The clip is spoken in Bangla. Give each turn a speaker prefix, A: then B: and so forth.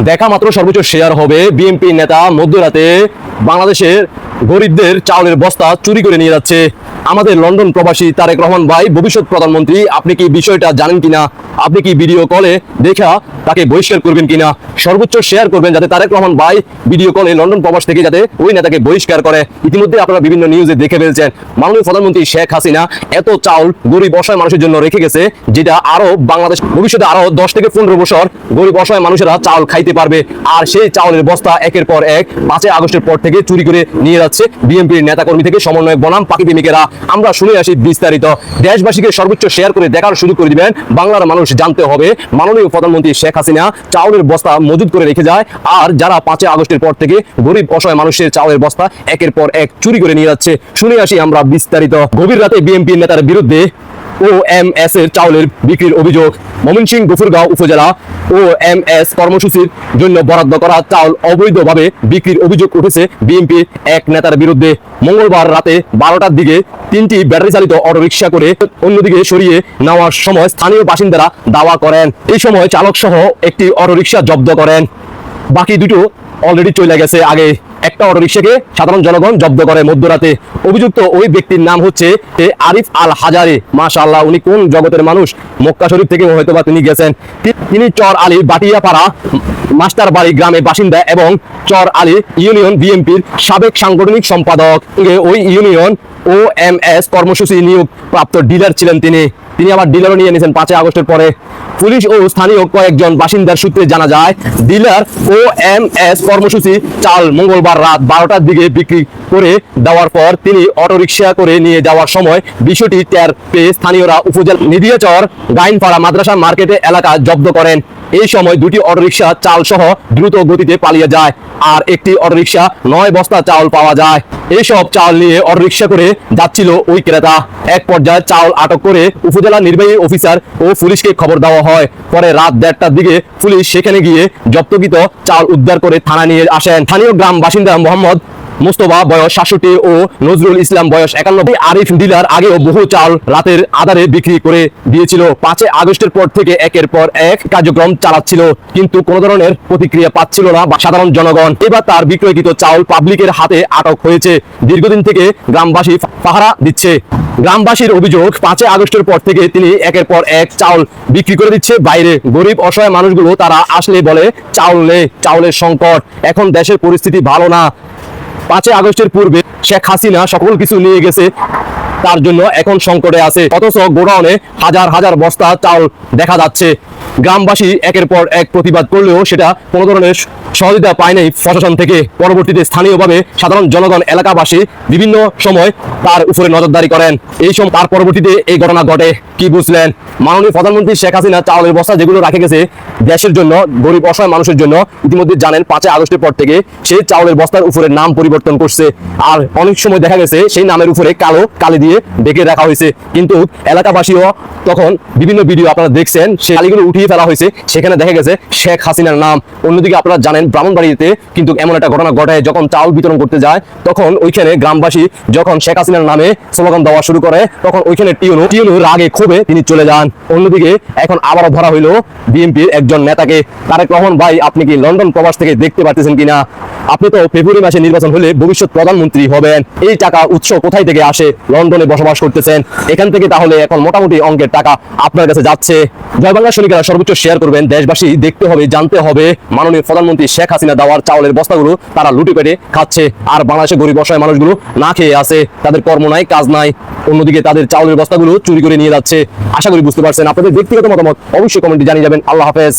A: দেখা মাত্র সর্বোচ্চ শেয়ার হবে বিএনপি নেতা মধ্যরাতে বাংলাদেশের গরিবদের চাউলের বস্তা চুরি করে নিয়ে যাচ্ছে। আমাদের লন্ডন প্রবাসী তারেক রহমান ভাই, ভবিষ্যৎ প্রধানমন্ত্রী, আপনি কি বিষয়টা জানেন কিনা? আপনি কি ভিডিও কলে দেখা তাকে বহিষ্কার করবেন কিনা? সর্বোচ্চ শেয়ার করবেন যাতে তারেক রহমান ভাই ভিডিও কলে লন্ডন প্রবাস থেকে যাতে ওই নেতাকে বহিষ্কার করে। ইতিমধ্যে আপনারা বিভিন্ন নিউজে দেখে ফেলছেন, মাননীয় প্রধানমন্ত্রী শেখ হাসিনা এত চাউল গরিব অসহায় মানুষের জন্য রেখে গেছে, যেটা আরও বাংলাদেশ, ভবিষ্যতে আরও দশ থেকে পনেরো বছর গরিব অসহায় মানুষেরা চাউল খাইতে পারবে। আর সেই চাউলের বস্তা একের পর এক পাঁচই আগস্টের পর থেকে চুরি করে নিয়ে যাচ্ছে। বিএনপির নেতাকর্মী থেকে সমন্বয়ক বনাম পাখি প্রেমিকেরা। আমরা শুনে আসি বিস্তারিত। দেশবাসীকে সর্বোচ্চ শেয়ার করে দেখার সুযোগ করে দিবেন। বাংলার মানুষ জানতে হবে, মাননীয় প্রধানমন্ত্রী শেখ হাসিনা চাউলের বস্তা মজুদ করে রেখে যায়। আর যারা পাঁচই আগস্টের পর থেকে গরিব অসহায় মানুষের চাউলের বস্তা একের পর এক চুরি করে নিয়ে যাচ্ছে। শুনে আসি আমরা বিস্তারিত। গভীর রাতে বিএনপির নেতার বিরুদ্ধে ও এম এস এর চাউলের বিক্রির অভিযোগ। ময়মনসিংহ গফুরগাঁও উপজেলা ও এম এস কর্মসূচির জন্য বরাদ্দ করা চাউল অবৈধভাবে বিক্রির অভিযোগ উঠেছে বিএনপির এক নেতার বিরুদ্ধে। মঙ্গলবার রাতে বারোটার দিকে তিনটি ব্যাটারি চালিত অটোরিকশা করে অন্যদিকে সরিয়ে নেওয়ার সময় স্থানীয় বাসিন্দারা দাওয়া করেন। এই সময় চালক সহ একটি অটোরিকশা জব্দ করেন। বাকি দুটো অলরেডি চলে গেছে আগে। একটা অটোরিকশাকে সাধারণ জনগণ জব্দ করে মধ্যরাতে। অভিযুক্ত ওই ব্যক্তির নাম হচ্ছে আরিফ আল হাজারে। মাশাআল্লাহ, উনি কোন জগতের মানুষ? মক্কা শরীফ থেকে হয়তো বা তিনি গেছেন। তিনি চর আলী বাটিয়াপাড়া মাস্টার বাড়ি গ্রামের বাসিন্দা এবং চর আলী ইউনিয়ন বিএনপির সাবেক সাংগঠনিক সম্পাদক। ওই ইউনিয়ন ও এম এস কর্মসূচি নিয়োগ প্রাপ্ত ডিলার ছিলেন তিনি। তিনি আবার ডিলারও নিয়ে নিয়েছেন পাঁচই আগস্টের পরে। পুলিশ ও স্থানীয় কয়েকজন বাসিন্দার সূত্রে জানা যায় ডিলার ও এম এস কর্মসূচি চাল মঙ্গলবার রাত বারোটার দিকে বিক্রি করে দেওয়ার পর তিনি অটোরিকশা করে নিয়ে যাওয়ার সময় বিষয়টি টের পেয়ে স্থানীয়রা উপজেলা নিদিয়াচর গাইনপাড়া মাদ্রাসা মার্কেটে এলাকা জব্দ করেন। এই সময় দুটি অটোরিকশা চাল সহ দ্রুত গতিতে পালিয়ে যায় আর একটি অটোরিকশা নয় বস্তা চাউল পাওয়া যায়। এইসব চাল নিয়ে অটোরিকশা করে যাচ্ছিল ওই ক্রেতা। এক পর্যায়ে চাল আটক করে উপজেলা নির্বাহী অফিসার ও পুলিশকে খবর দেওয়া হয়। পরে রাত দেড়টার দিকে পুলিশ সেখানে গিয়ে জব্দকৃত চাল উদ্ধার করে থানা নিয়ে আসেন। স্থানীয় গ্রাম বাসিন্দা মোহাম্মদ মোস্তফা বয়স সাতষট্টি ও নজরুল ইসলাম বয়স একান্নব্বই আরিফ ডিলার আগেও বহু চাল রাতের আধারে বিক্রি করে দিয়েছিল। পাঁচে আগস্টের পর থেকে একের পর এক কার্যক্রম চালাচ্ছিল, কিন্তু কোনো ধরনের প্রতিক্রিয়া পাচ্ছিল না বা সাধারণ জনগণ। এবার তার বিক্রয়কৃত চাউল পাবলিকের হাতে আটক হয়েছে। দীর্ঘদিন থেকে গ্রামবাসী পাহারা দিচ্ছে। গ্রামবাসীর অভিযোগ, পাঁচই আগস্টের পর থেকে তিনি একের পর এক চাউল বিক্রি করে দিচ্ছে। বাইরে গরিব, অসহায় মানুষগুলো তারা আসলে বলে, চাউল নেই চাউলের সংকট। এখন দেশের পরিস্থিতি ভালো না। পাঁচই আগস্টের পূর্বে শেখ হাসিনা সকল কিছু নিয়ে গেছে, তার জন্য এখন সংকটে আছে। অথচ গোডাউনে হাজার হাজার বস্তা চাল দেখা যাচ্ছে। গ্রামবাসী একের পর এক প্রতিবাদ করলেও সেটা কোনো ধরনের সহযোগিতা পায়নি প্রশাসন থেকে। পরবর্তীতে স্থানীয়ভাবে সাধারণ জনগণ, এলাকাবাসী বিভিন্ন সময় তার উপরে নজরদারি করেন। এই সময় তার পরবর্তীতে এই ঘটনা ঘটে। কি বুঝলেন? মাননীয় প্রধানমন্ত্রী শেখ হাসিনা চাউলের বস্তা যেগুলো রাখে গেছে দেশের জন্য, গরিব, অসহায় মানুষের জন্য, ইতিমধ্যে জানেন পাঁচই আগস্টের পর থেকে সেই চাউলের বস্তার উপরে নাম পরিবর্তন করছে। আর অনেক সময় দেখা গেছে সেই নামের উপরে কালো কালি দিয়ে ডেকে রাখা হয়েছে। কিন্তু এলাকাবাসীও তখন বিভিন্ন ভিডিও আপনারা দেখছেন, সেই কালিগুলো উঠিয়ে ফেলা হয়েছে, সেখানে দেখা গেছে শেখ হাসিনার নাম। অন্যদিকে আপনারা জানেন, ব্রাহ্মণবাড়িতে কিন্তু এমন একটা ঘটনা ঘটে, যখন চাউল বিতরণ করতে যায়, তখন ওইখানে গ্রামবাসী যখন শেখ হাসিনার নামে স্লোগান দেওয়া শুরু করে, তখন ওইখানে টিউনু টিউনু রাগে ক্ষোভে তিনি চলে যান। অন্যদিকে এখন আবারও ধরা হইল বিএনপির একজন নেতাকে। তারেক রহমান ভাই, আপনি কি লন্ডন প্রবাস থেকে দেখতে পারতেছেন কিনা? আপনি তো ফেব্রুয়ারি মাসে নির্বাচন হলে ভবিষ্যৎ প্রধানমন্ত্রী হবেন। এই টাকা উৎস কোথায় থেকে আসে? লন্ডনে বসবাস করতেছেন। এখান থেকে তাহলে এখন মোটামুটি অঙ্কের টাকা আপনার কাছে যাচ্ছে। জয় বাংলা সৈনিকেরা সর্বোচ্চ শেয়ার করবেন, দেশবাসী দেখতে হবে, জানতে হবে। মাননীয় প্রধানমন্ত্রী শেখ হাসিনা দেওয়ার চাউলের বস্তাগুলো তারা লুটে পেটে খাচ্ছে আর বাংলাদেশে গরিব অসহায় মানুষগুলো না খেয়ে আছে। তাদের কর্ম নাই, কাজ নাই। অন্যদিকে তাদের চাউলের বস্তাগুলো চুরি করে নিয়ে যাচ্ছে। আশা করি বুঝতে পারছেন। আপনাদের ব্যক্তিগত মতামত অবশ্যই কমেন্টে জানিয়ে যাবেন। আল্লাহ হাফেজ।